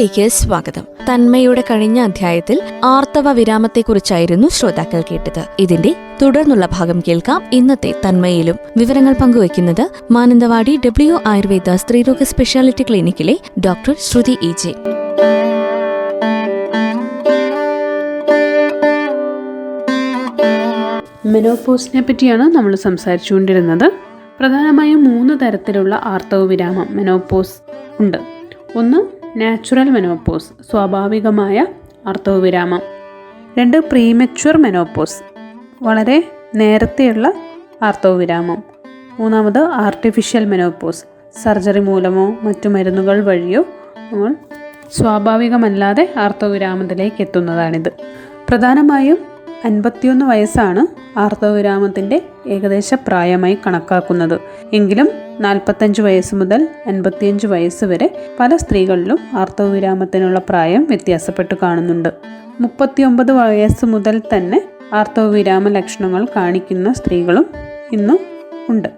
തന്മയിലേക്ക് സ്വാഗതം. തന്മയുടെ കഴിഞ്ഞ അധ്യായത്തിൽ ആർത്തവ വിരാമത്തെക്കുറിച്ചായിരുന്നു ശ്രോതാക്കൾ കേട്ടത്. ഇതിന്റെ തുടർന്നുള്ള ഭാഗം കേൾക്കാം. ഇന്നത്തെ തന്മയിലും വിവരങ്ങൾ പങ്കുവയ്ക്കുന്നത് മാനന്തവാടി ഡബ്ല്യു ആയുർവേദ സ്ത്രീരോഗ സ്പെഷ്യാലിറ്റി ക്ലിനിക്കിലെ ഡോക്ടർ ശ്രുതി ഇ ജെ. മെനോപോസിനെ പറ്റിയാണ് നമ്മൾ സംസാരിച്ചുകൊണ്ടിരുന്നത്. പ്രധാനമായും മൂന്ന് തരത്തിലുള്ള ആർത്തവ വിരാമം മെനോപോസ് ഉണ്ട്. ഒന്ന് നാച്ചുറൽ മെനോപ്പോസ് സ്വാഭാവികമായ അർത്ഥവിരാമം. വിരാമം രണ്ട് പ്രീമച്വർ മെനോപ്പോസ് വളരെ നേരത്തെയുള്ള ആർത്തവവിരാമം മൂന്നാമത് ആർട്ടിഫിഷ്യൽ മെനോപ്പോസ് സർജറി മൂലമോ മറ്റു മരുന്നുകൾ വഴിയോ നമ്മൾ സ്വാഭാവികമല്ലാതെ ആർത്തവവിരാമത്തിലേക്ക് എത്തുന്നതാണിത്. പ്രധാനമായും അൻപത്തിയൊന്ന് വയസ്സാണ് ആർത്തവവിരാമത്തിന്റെ ഏകദേശ പ്രായമായി കണക്കാക്കുന്നത്. എങ്കിലും നാൽപ്പത്തഞ്ച് വയസ്സ് മുതൽ അൻപത്തിയഞ്ച് വയസ്സ് വരെ പല സ്ത്രീകളിലും ആർത്തവവിരാമത്തിനുള്ള പ്രായം വ്യത്യാസപ്പെട്ട് കാണുന്നുണ്ട്. മുപ്പത്തിയൊമ്പത് വയസ്സ് മുതൽ തന്നെ ആർത്തവവിരാമ ലക്ഷണങ്ങൾ കാണിക്കുന്ന സ്ത്രീകളും ഇന്നും ഉണ്ട്.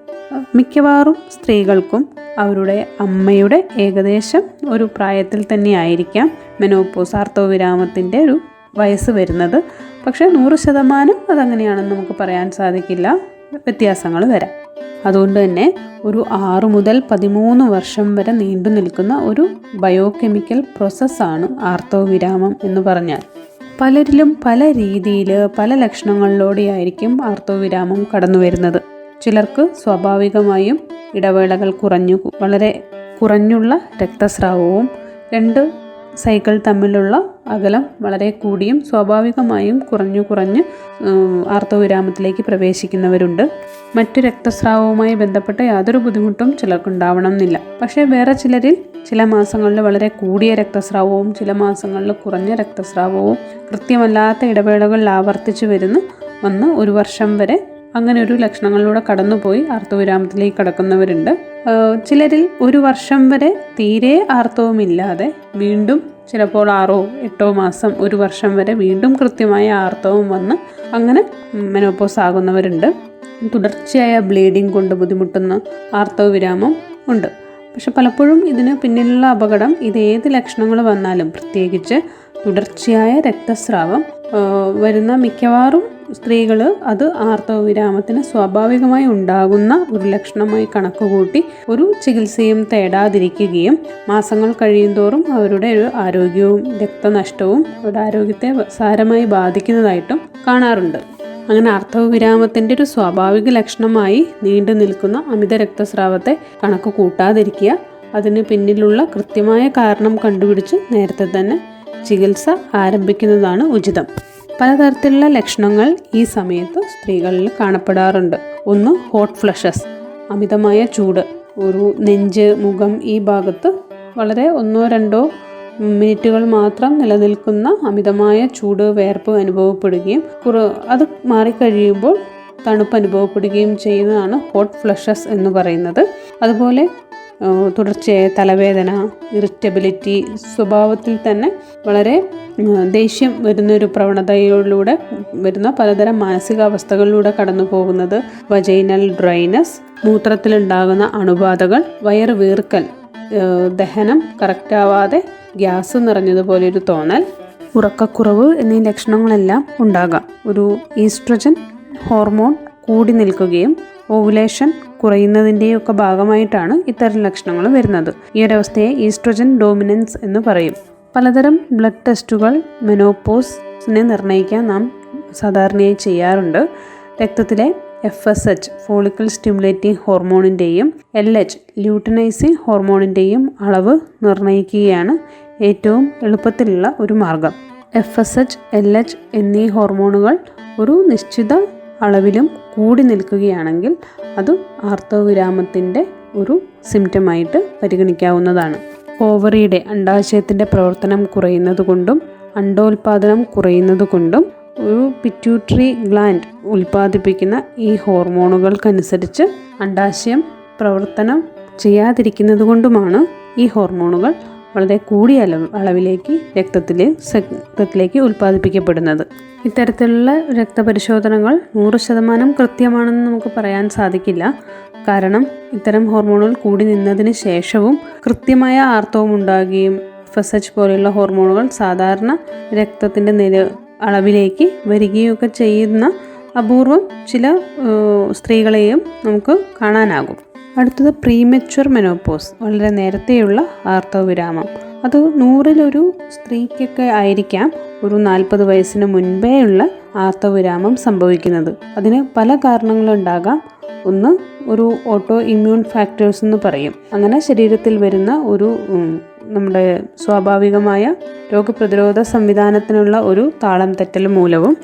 മിക്കവാറും സ്ത്രീകൾക്കും അവരുടെ അമ്മയുടെ ഏകദേശം ഒരു പ്രായത്തിൽ തന്നെ ആയിരിക്കാം മെനോപ്പോസ് ആർത്തവവിരാമത്തിന്റെ ഒരു വയസ്സ് വരുന്നത്. പക്ഷേ നൂറ് ശതമാനം അതങ്ങനെയാണെന്ന് നമുക്ക് പറയാൻ സാധിക്കില്ല. വ്യത്യാസങ്ങൾ വരാം. അതുകൊണ്ട് തന്നെ ഒരു ആറു മുതൽ പതിമൂന്ന് വർഷം വരെ നീണ്ടു നിൽക്കുന്ന ഒരു ബയോകെമിക്കൽ പ്രോസസ്സാണ് ആർത്തവവിരാമം എന്ന് പറഞ്ഞാൽ. പലരിലും പല രീതിയിൽ പല ലക്ഷണങ്ങളിലൂടെയായിരിക്കും ആർത്തവവിരാമം കടന്നു വരുന്നത് ചിലർക്ക് സ്വാഭാവികമായും ഇടവേളകൾ കുറഞ്ഞു വളരെ കുറഞ്ഞുള്ള രക്തസ്രാവവും രണ്ട് സൈക്കിൾ തമ്മിലുള്ള അകലം വളരെ കൂടിയും സ്വാഭാവികമായും കുറഞ്ഞു കുറഞ്ഞ് ആർത്തവിരാമത്തിലേക്ക് പ്രവേശിക്കുന്നവരുണ്ട്. മറ്റു രക്തസ്രാവവുമായി ബന്ധപ്പെട്ട യാതൊരു ബുദ്ധിമുട്ടും ചിലർക്കുണ്ടാവണം എന്നില്ല പക്ഷേ വേറെ ചിലരിൽ ചില മാസങ്ങളിൽ വളരെ കൂടിയ രക്തസ്രാവവും ചില മാസങ്ങളിൽ കുറഞ്ഞ രക്തസ്രാവവും കൃത്യമല്ലാത്ത ഇടവേളകളിൽ ആവർത്തിച്ചു വരുന്ന. വന്ന് ഒരു വർഷം വരെ അങ്ങനെ ഒരു ലക്ഷണങ്ങളിലൂടെ കടന്നുപോയി ആർത്തവിരാമത്തിലേക്ക് കടക്കുന്നവരുണ്ട്. ചിലരിൽ ഒരു വർഷം വരെ തീരെ ആർത്തവുമില്ലാതെ വീണ്ടും ചിലപ്പോൾ ആറോ എട്ടോ മാസം ഒരു വർഷം വരെ വീണ്ടും കൃത്യമായ ആർത്തവം വന്ന് അങ്ങനെ മെനോപ്പോസ് ആകുന്നവരുണ്ട്. തുടർച്ചയായ ബ്ലീഡിംഗ് കൊണ്ട് ബുദ്ധിമുട്ടുന്ന ആർത്തവ വിരാമം ഉണ്ട്. പക്ഷെ പലപ്പോഴും ഇതിന് പിന്നിലുള്ള അപകടം ഇത് ഏത് ലക്ഷണങ്ങൾ വന്നാലും പ്രത്യേകിച്ച് തുടർച്ചയായ രക്തസ്രാവം വരുന്ന മിക്കവാറും സ്ത്രീകൾ അത് ആർത്തവ വിരാമത്തിന് സ്വാഭാവികമായി ഉണ്ടാകുന്ന ഒരു ലക്ഷണമായി കണക്കുകൂട്ടി ഒരു ചികിത്സയും തേടാതിരിക്കുകയും മാസങ്ങൾ കഴിയുന്തോറും അവരുടെ ഒരു ആരോഗ്യവും രക്തനഷ്ടവും അവരുടെ ആരോഗ്യത്തെ സാരമായി ബാധിക്കുന്നതായിട്ടും കാണാറുണ്ട്. അങ്ങനെ ആർത്തവ വിരാമത്തിന്റെ ഒരു സ്വാഭാവിക ലക്ഷണമായി നീണ്ടു നിൽക്കുന്ന അമിത രക്തസ്രാവത്തെ കണക്ക് കൂട്ടാതിരിക്കുക അതിന് പിന്നിലുള്ള കൃത്യമായ കാരണം കണ്ടുപിടിച്ച് നേരത്തെ തന്നെ ചികിത്സ ആരംഭിക്കുന്നതാണ് ഉചിതം. പലതരത്തിലുള്ള ലക്ഷണങ്ങൾ ഈ സമയത്ത് സ്ത്രീകളിൽ കാണപ്പെടാറുണ്ട്. ഒന്ന് ഹോട്ട് ഫ്ലഷസ് അമിതമായ ചൂട്. ഒരു നെഞ്ച് മുഖം ഈ ഭാഗത്ത് വളരെ ഒന്നോ രണ്ടോ മിനിറ്റുകൾ മാത്രം നിലനിൽക്കുന്ന അമിതമായ ചൂട് വേർപ്പ് അനുഭവപ്പെടുകയും കുറ അത് മാറിക്കഴിയുമ്പോൾ തണുപ്പ് അനുഭവപ്പെടുകയും ചെയ്യുന്നതാണ് ഹോട്ട് ഫ്ലഷസ് എന്ന് പറയുന്നത്. അതുപോലെ തുടർച്ചയായ തലവേദന ഇറിറ്റബിലിറ്റി സ്വഭാവത്തിൽ തന്നെ വളരെ ദേഷ്യം വരുന്നൊരു പ്രവണതയിലൂടെ വരുന്ന പലതരം മാനസികാവസ്ഥകളിലൂടെ കടന്നു പോകുന്നത് വജൈനൽ ഡ്രൈനസ് മൂത്രത്തിലുണ്ടാകുന്ന അണുബാധകൾ വയറ് വീർക്കൽ ദഹനം കറക്റ്റാവാതെ ഗ്യാസ് നിറഞ്ഞതുപോലെ ഒരു തോന്നൽ ഉറക്കക്കുറവ് എന്നീ ലക്ഷണങ്ങളെല്ലാം ഉണ്ടാകാം. ഒരു ഈസ്ട്രജൻ ഹോർമോൺ കൂടി നിൽക്കുകയും ഓവുലേഷൻ കുറയുന്നതിന്റെയൊക്കെ ഭാഗമായിട്ടാണ് ഇത്തരം ലക്ഷണങ്ങൾ വരുന്നത്. ഈ ഒരവസ്ഥയെ ഈസ്ട്രോജൻ ഡോമിനൻസ് എന്ന് പറയും. പലതരം ബ്ലഡ് ടെസ്റ്റുകൾ മെനോപോസിനെ നിർണയിക്കാൻ നാം സാധാരണയായി ചെയ്യാറുണ്ട്. രക്തത്തിലെ F S H follicle stimulating ഹോർമോണിന്റെയും L H luteinising ഹോർമോണിന്റെയും അളവ് നിർണയിക്കുകയാണ് ഏറ്റവും എളുപ്പത്തിലുള്ള ഒരു മാർഗം. F S H L H എന്നീ ഹോർമോണുകൾ ഒരു നിശ്ചിത അളവിലും കൂടി നിൽക്കുകയാണെങ്കിൽ അത് ആർത്തവവിരാമത്തിന്റെ ഒരു സിംറ്റമായിട്ട് പരിഗണിക്കാവുന്നതാണ്. ഓവറിയുടെ അണ്ടാശയത്തിന്റെ പ്രവർത്തനം കുറയുന്നത് കൊണ്ടും അണ്ടോൽപാദനം കുറയുന്നത് കൊണ്ടും ഒരു പിറ്റ്യൂട്ടറി ഗ്ലാൻഡ് ഉൽപ്പാദിപ്പിക്കുന്ന ഈ ഹോർമോണുകൾക്കനുസരിച്ച് അണ്ടാശയം പ്രവർത്തനം ചെയ്യാതിരിക്കുന്നത് കൊണ്ടുമാണ് ഈ ഹോർമോണുകൾ വളരെ കൂടിയ അളവ് അളവിലേക്ക് രക്തത്തിൽ രക്തത്തിലേക്ക് ഉൽപ്പാദിപ്പിക്കപ്പെടുന്നത്. ഇത്തരത്തിലുള്ള രക്തപരിശോധനകൾ നൂറ് ശതമാനം കൃത്യമാണെന്ന് നമുക്ക് പറയാൻ സാധിക്കില്ല. കാരണം ഇത്തരം ഹോർമോണുകൾ കൂടി നിന്നതിന് ശേഷവും കൃത്യമായ ആർത്തവം ഉണ്ടാകുകയും എഫ് എസ് എച്ച് പോലെയുള്ള ഹോർമോണുകൾ സാധാരണ രക്തത്തിന്റെ നില അളവിലേക്ക് വരികയൊക്കെ ചെയ്യുന്ന അപൂർവം ചില സ്ത്രീകളെയും നമുക്ക് കാണാനാകും. അടുത്തത് പ്രീമെച്വർ മെനോപോസ് വളരെ നേരത്തെയുള്ള ആർത്തവ വിരാമം അത് നൂറിലൊരു സ്ത്രീക്കൊക്കെ ആയിരിക്കാം ഒരു നാൽപ്പത് വയസ്സിന് മുൻപേ ഉള്ള ആർത്തവ വിരാമം സംഭവിക്കുന്നത്. അതിന് പല കാരണങ്ങളുണ്ടാകാം. ഒന്ന് ഒരു ഓട്ടോ ഇമ്മ്യൂൺ ഫാക്ടേഴ്സ് എന്ന് പറയും. അങ്ങനെ ശരീരത്തിൽ വരുന്ന ഒരു നമ്മുടെ സ്വാഭാവികമായ രോഗപ്രതിരോധ സംവിധാനത്തിനുള്ള ഒരു താളം തെറ്റൽ മൂലവും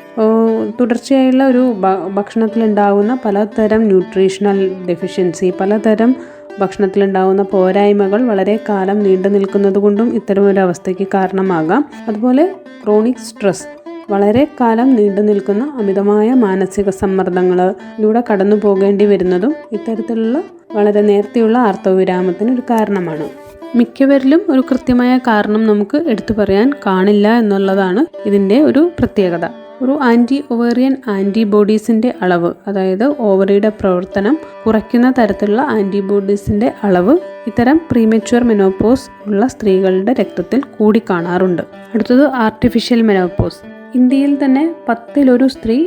തുടർച്ചയായുള്ള ഒരു ഭക്ഷണത്തിലുണ്ടാകുന്ന പലതരം ന്യൂട്രീഷണൽ ഡെഫിഷ്യൻസി പലതരം ഭക്ഷണത്തിലുണ്ടാകുന്ന പോരായ്മകൾ വളരെ കാലം നീണ്ടു നിൽക്കുന്നത് കൊണ്ടും ഇത്തരം ഒരു അവസ്ഥയ്ക്ക് കാരണമാകാം. അതുപോലെ ക്രോണിക് സ്ട്രെസ് വളരെ കാലം നീണ്ടു നിൽക്കുന്ന അമിതമായ മാനസിക സമ്മർദ്ദങ്ങളിലൂടെ കടന്നു പോകേണ്ടി വരുന്നതും ഇത്തരത്തിലുള്ള വളരെ നേരത്തെയുള്ള ആർത്തവവിരാമത്തിന് ഒരു കാരണമാണ്. മിക്കവരിലും ഒരു കൃത്യമായ കാരണം നമുക്ക് എടുത്തു പറയാൻ കാണില്ല എന്നുള്ളതാണ് ഇതിന്റെ ഒരു പ്രത്യേകത. ഒരു ആന്റി ഒവേറിയൻ ആന്റിബോഡീസിന്റെ അളവ് അതായത് ഓവറിയുടെ പ്രവർത്തനം കുറയ്ക്കുന്ന തരത്തിലുള്ള ആന്റിബോഡീസിന്റെ അളവ് ഇത്തരം പ്രീമെച്വർ മെനോപോസ് ഉള്ള സ്ത്രീകളുടെ രക്തത്തിൽ കൂടി കാണാറുണ്ട്. അടുത്തത് ആർട്ടിഫിഷ്യൽ മെനോപോസ് ഇന്ത്യയിൽ തന്നെ പത്തിലൊരു സ്ത്രീ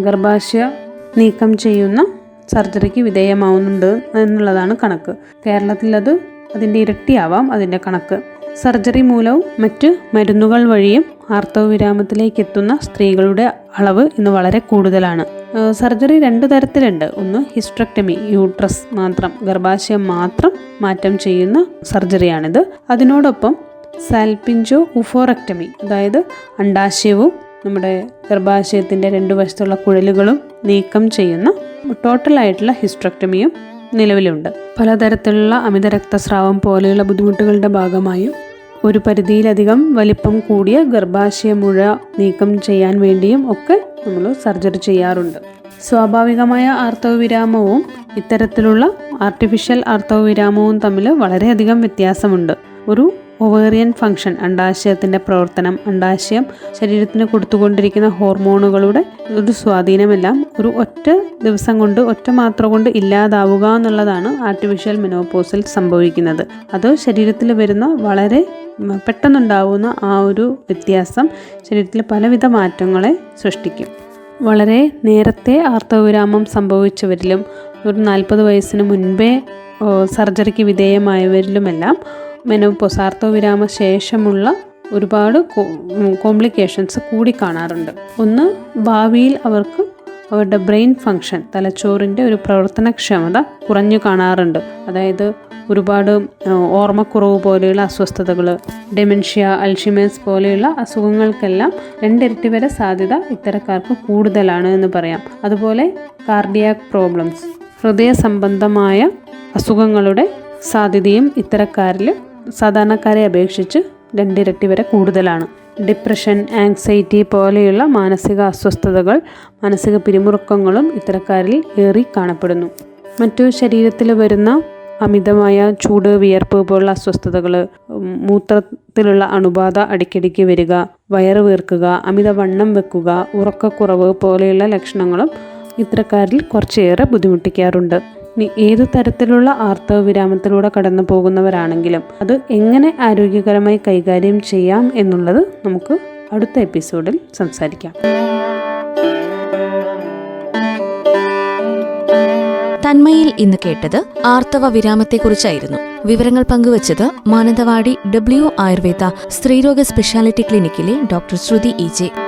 ഗർഭാശയ നീക്കം ചെയ്യുന്ന സർജറിക്ക് വിധേയമാവുന്നുണ്ട് എന്നുള്ളതാണ് കണക്ക്. കേരളത്തിൽ അത് അതിന്റെ ഇരട്ടിയാവാം അതിന്റെ കണക്ക്. സർജറി മൂലവും മറ്റ് മരുന്നുകൾ വഴിയും ആർത്തവ വിരാമത്തിലേക്ക് എത്തുന്ന സ്ത്രീകളുടെ അളവ് ഇന്ന് വളരെ കൂടുതലാണ്. സർജറി രണ്ട് തരത്തിലുണ്ട്. ഒന്ന് ഹിസ്ട്രക്ടമി യൂട്രസ് മാത്രം ഗർഭാശയം മാത്രം മാറ്റം ചെയ്യുന്ന സർജറിയാണിത്. അതിനോടൊപ്പം സാൽപിഞ്ചോ ഉഫോറക്ടമി അതായത് അണ്ടാശയവും നമ്മുടെ ഗർഭാശയത്തിന്റെ രണ്ട് വശത്തുള്ള കുഴലുകളും നീക്കം ചെയ്യുന്ന ടോട്ടലായിട്ടുള്ള ഹിസ്ട്രക്ടമിയും നിലവിലുണ്ട്. പലതരത്തിലുള്ള അമിത രക്തസ്രാവം പോലെയുള്ള ബുദ്ധിമുട്ടുകളുടെ ഭാഗമായും ഒരു പരിധിയിലധികം വലിപ്പം കൂടിയ ഗർഭാശയ മുഴ നീക്കം ചെയ്യാൻ വേണ്ടിയും ഒക്കെ നമ്മൾ സർജറി ചെയ്യാറുണ്ട്. സ്വാഭാവികമായ ആർത്തവവിരാമവും ഇത്തരത്തിലുള്ള ആർട്ടിഫിഷ്യൽ ആർത്തവവിരാമവും തമ്മിൽ വളരെയധികം വ്യത്യാസമുണ്ട്. ഒരു ഒവേറിയൻ ഫംഗ്ഷൻ അണ്ടാശയത്തിന്റെ പ്രവർത്തനം അണ്ടാശയം ശരീരത്തിന് കൊടുത്തുകൊണ്ടിരിക്കുന്ന ഹോർമോണുകളുടെ ഒരു സ്വാധീനമെല്ലാം ഒരു ഒറ്റ ദിവസം കൊണ്ട് ഒറ്റ മാത്ര കൊണ്ട് ഇല്ലാതാവുക എന്നുള്ളതാണ് ആർട്ടിഫിഷ്യൽ മെനോപോസിൽ സംഭവിക്കുന്നത്. അത് ശരീരത്തിൽ വരുന്ന വളരെ പെട്ടെന്നുണ്ടാവുന്ന ആ ഒരു വ്യത്യാസം ശരീരത്തിൽ പലവിധ മാറ്റങ്ങളെ സൃഷ്ടിക്കും. വളരെ നേരത്തെ ആർത്തവവിരാമം സംഭവിച്ചവരിലും ഒരു നാൽപ്പത് വയസ്സിന് മുൻപേ സർജറിക്ക് വിധേയമായവരിലുമെല്ലാം മെനോപോസ് വിരാമ ശേഷമുള്ള ഒരുപാട് കോംപ്ലിക്കേഷൻസ് കൂടി കാണാറുണ്ട്. ഒന്ന് ഭാവിയിൽ അവർക്ക് അവരുടെ ബ്രെയിൻ ഫങ്ഷൻ തലച്ചോറിന്റെ ഒരു പ്രവർത്തനക്ഷമത കുറഞ്ഞു കാണാറുണ്ട്. അതായത് ഒരുപാട് ഓർമ്മക്കുറവ് പോലെയുള്ള അസ്വസ്ഥതകൾ ഡെമെൻഷ്യ അൽഷിമേഴ്സ് പോലെയുള്ള അസുഖങ്ങൾക്കെല്ലാം രണ്ടിരട്ടി വരെ സാധ്യത ഇത്തരക്കാർക്ക് കൂടുതലാണ് എന്ന് പറയാം. അതുപോലെ കാർഡിയാക് പ്രോബ്ലംസ് ഹൃദയ സംബന്ധമായ അസുഖങ്ങളുടെ സാധ്യതയും ഇത്തരക്കാരിൽ സാധാരണക്കാരെ അപേക്ഷിച്ച് രണ്ടിരട്ടി വരെ കൂടുതലാണ്. ഡിപ്രഷൻ ആങ്സൈറ്റി പോലെയുള്ള മാനസിക അസ്വസ്ഥതകൾ മാനസിക പിരിമുറുക്കങ്ങളും ഇത്തരക്കാരിൽ ഏറി കാണപ്പെടുന്നു. മറ്റു ശരീരത്തിൽ വരുന്ന അമിതമായ ചൂട് വിയർപ്പ് പോലുള്ള അസ്വസ്ഥതകൾ മൂത്രത്തിലുള്ള അണുബാധ അടിക്കടിക്ക് വരിക വയറ് വീർക്കുക അമിതവണ്ണം വെക്കുക ഉറക്കക്കുറവ് പോലെയുള്ള ലക്ഷണങ്ങളും ഇത്തരക്കാരിൽ കുറച്ചേറെ ബുദ്ധിമുട്ടിക്കാറുണ്ട്. ഇനി ഏതു തരത്തിലുള്ള ആർത്തവ വിരാമത്തിലൂടെ കടന്നു പോകുന്നവരാണെങ്കിലും അത് എങ്ങനെ ആരോഗ്യകരമായി കൈകാര്യം ചെയ്യാം എന്നുള്ളത് നമുക്ക് അടുത്ത എപ്പിസോഡിൽ സംസാരിക്കാം. തന്മയിൽ ഇന്ന് കേട്ടത് ആർത്തവ വിരാമത്തെക്കുറിച്ചായിരുന്നു വിവരങ്ങൾ പങ്കുവച്ചത് മാനന്തവാടി ഡബ്ല്യു ആയുർവേദ സ്ത്രീരോഗ സ്പെഷ്യാലിറ്റി ക്ലിനിക്കിലെ ഡോക്ടർ ശ്രുതി ഇ ജെ.